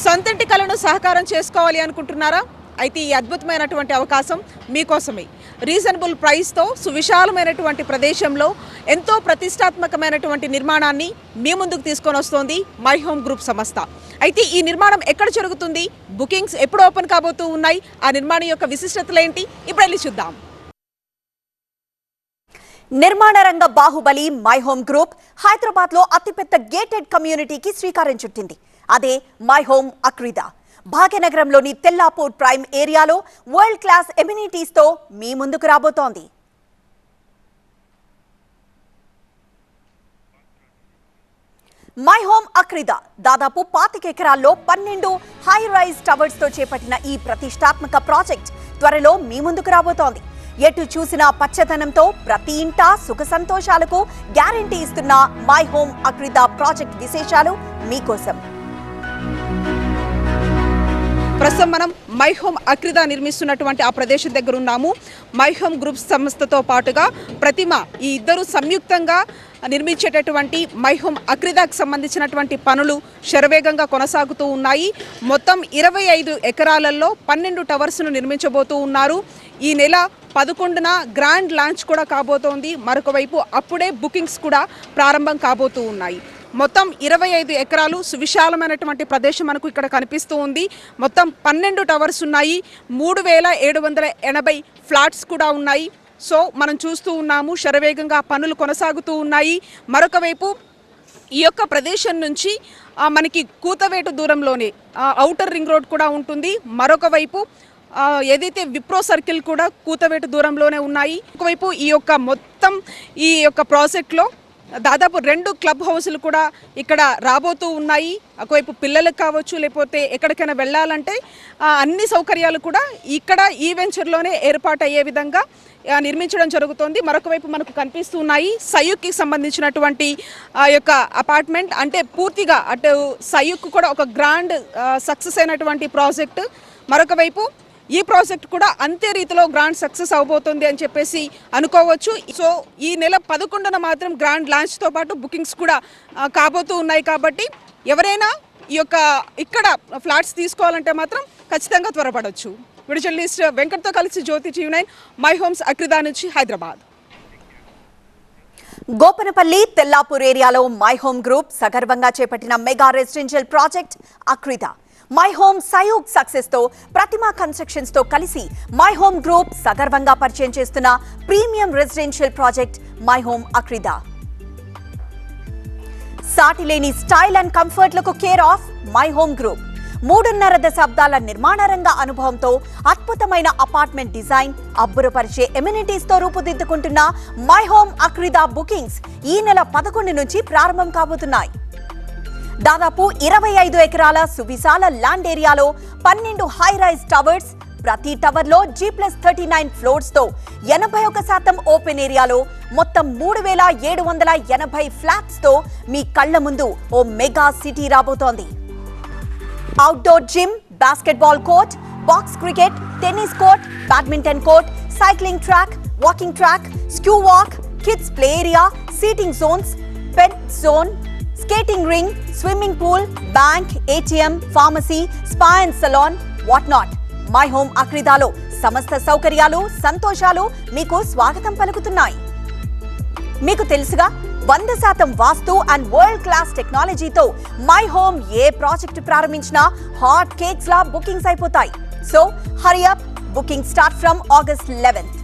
సొంతంటి కలను సహకారం చేసుకోవాలి అనుకుంటున్నారా? అయితే ఈ అద్భుతమైనటువంటి అవకాశం మీకోసమే. రీజనబుల్ ప్రైస్తో సువిశాలమైనటువంటి ప్రదేశంలో ఎంతో ప్రతిష్టాత్మకమైనటువంటి నిర్మాణాన్ని మీ ముందుకు తీసుకొని వస్తోంది మై హోమ్ గ్రూప్ సంస్థ. అయితే ఈ నిర్మాణం ఎక్కడ జరుగుతుంది? బుకింగ్స్ ఎప్పుడు ఓపెన్ కాబోతూ ఉన్నాయి? ఆ నిర్మాణం యొక్క విశిష్టతలు ఏంటి? ఇప్పుడు వెళ్ళి చూద్దాం. నిర్మాణ రంగ బాహుబలి మై హోమ్ గ్రూప్ హైదరాబాద్లో అతిపెద్ద గేటెడ్ కమ్యూనిటీకి శ్రీకారం చుట్టింది. అదే మై హోమ్ అక్రిదా. భాగ్యనగరంలోని తెల్లాపూర్ ప్రైమ్ ఏరియాలో వరల్డ్ క్లాస్ ఎమ్యూనిటీస్తో మీ ముందుకు రాబోతోంది. మై హోమ్ అక్రిదా దాదాపు పాతిక ఎకరాల్లో పన్నెండు హై రైజ్ టవర్స్తో చేపట్టిన ఈ ప్రతిష్టాత్మక ప్రాజెక్ట్ త్వరలో మీ ముందుకు రాబోతోంది. ఎటు చూసినా పచ్చదనంతో ప్రతి ఇంటా సుఖ సంతోషాలకు గ్యారంటీ ఇస్తున్న మై హోమ్ అక్రిదా ప్రాజెక్ట్ విశేషాలు మీకోసం. ప్రస్తుతం మనం మైహోమ్ అక్రిద అక్రిదా నిర్మిస్తున్నటువంటి ఆ ప్రదేశం దగ్గర ఉన్నాము. మైహోమ్ గ్రూప్ సంస్థతో పాటుగా ప్రతిమ ఈ ఇద్దరు సంయుక్తంగా నిర్మించేటటువంటి మైహోమ్ అక్రిదాకు సంబంధించినటువంటి పనులు శరవేగంగా కొనసాగుతూ ఉన్నాయి. మొత్తం ఇరవై ఐదు ఎకరాలలో పన్నెండు టవర్స్ను నిర్మించబోతూ ఉన్నారు. ఈ నెల పదకొండున గ్రాండ్ లాంచ్ కూడా కాబోతోంది. మరొకవైపు అప్పుడే బుకింగ్స్ కూడా ప్రారంభం కాబోతూ ఉన్నాయి. మొత్తం ఇరవై ఐదు ఎకరాలు సువిశాలమైనటువంటి ప్రదేశం మనకు ఇక్కడ కనిపిస్తూ ఉంది. మొత్తం పన్నెండు టవర్స్ ఉన్నాయి. మూడు వేల ఏడు వందల ఎనభై ఫ్లాట్స్ కూడా ఉన్నాయి. సో మనం చూస్తూ ఉన్నాము శరవేగంగా పనులు కొనసాగుతూ ఉన్నాయి. మరొక వైపు ఈ యొక్క ప్రదేశం నుంచి మనకి కూతవేటు దూరంలోనే అవుటర్ రింగ్ రోడ్ కూడా ఉంటుంది. మరొక వైపు ఏదైతే విప్రో సర్కిల్ కూడా కూతవేటు దూరంలోనే ఉన్నాయి. ఒకవైపు ఈ యొక్క మొత్తం ఈ యొక్క ప్రాజెక్ట్లో దాదాపు రెండు క్లబ్ హౌస్లు కూడా ఇక్కడ రాబోతూ ఉన్నాయి. ఒకవైపు పిల్లలకు కావచ్చు లేకపోతే ఎక్కడికైనా వెళ్ళాలంటే అన్ని సౌకర్యాలు కూడా ఇక్కడ ఈ వెంచర్లోనే ఏర్పాటు అయ్యే విధంగా నిర్మించడం జరుగుతోంది. మరొక వైపు మనకు కనిపిస్తున్నాయి సయుక్కి సంబంధించినటువంటి ఆ యొక్క అపార్ట్మెంట్. అంటే పూర్తిగా అటు సయుక్ కూడా ఒక గ్రాండ్ సక్సెస్ అయినటువంటి ప్రాజెక్టు. మరొక వైపు ఈ ప్రాజెక్ట్ కూడా అంతే రీతిలో గ్రాండ్ సక్సెస్ అవబోతుంది అని చెప్పేసి అనుకోవచ్చు. సో ఈ నెల పదకొండున మాత్రం గ్రాండ్ లాంచ్తో పాటు బుకింగ్స్ కూడా కాబోతూ ఉన్నాయి కాబట్టి ఎవరైనా ఈ యొక్క ఇక్కడ ఫ్లాట్స్ తీసుకోవాలంటే మాత్రం ఖచ్చితంగా త్వరపడవచ్చు విడిజల్ జర్నలిస్ట్ వెంకట్తో కలిసి Jyothi TV nine my homes Akrida నుంచి హైదరాబాద్. గోపనపల్లి తెల్లాపూర్ ఏరియాలో మై హోమ్ గ్రూప్ సగర్వంగా చేపట్టిన mega residential project Akrita My Home Sayuk సక్సెస్తో Prathima కన్స్ట్రక్షన్స్తో కలిసి మై హోమ్ గ్రూప్ సగర్వంగా పరిచయం చేస్తున్న premium residential project my home Akrida సాటిలేని style and కంఫర్ట్లకు care of my home group మూడున్నర దశాబ్దాల నిర్మాణ రంగ అనుభవంతో అద్భుతమైన అపార్ట్మెంట్ డిజైన్ అబ్బురపరిచే ఎమ్యూనిటీస్తో రూపుదిద్దుకుంటున్న మై హోమ్ అక్రిదా బుకింగ్స్ ఈ నెల పదకొండు నుంచి ప్రారంభం కాబోతున్నాయి. దాదాపు ఇరవై ఐదు ఎకరాల సువిశాల ల్యాండ్ ఏరియాలో పన్నెండు హై రైజ్ టవర్స్ ప్రతి టవర్లో జీ ప్లస్ థర్టీ నైన్ ఫ్లోర్స్తో ఎనభై ఒక శాతం ఓపెన్ ఏరియాలో మొత్తం మూడు వేల ఏడు వందల ఎనభై ఫ్లాట్స్తో మీ కళ్ళ ముందు ఓ మెగా సిటీ రాబోతోంది. Outdoor gym basketball court box cricket tennis court badminton court cycling track walking track sky walk kids play area seating zones pet zone skating rink swimming pool bank ATM pharmacy spa and salon what not my home అక్రిదాలో సమస్త సౌకర్యాలు సంతోషాలు మీకు స్వాగతం పలుకుతున్నాయి. మీకు తెలుసుగా వంద శాతం vastu and world class టెక్నాలజీతో మై హోమ్ ఏ ప్రాజెక్ట్ ప్రారంభించినా హాట్ కేక్స్ లా బుకింగ్స్ అయిపోతాయి. So hurry up booking start from August eleventh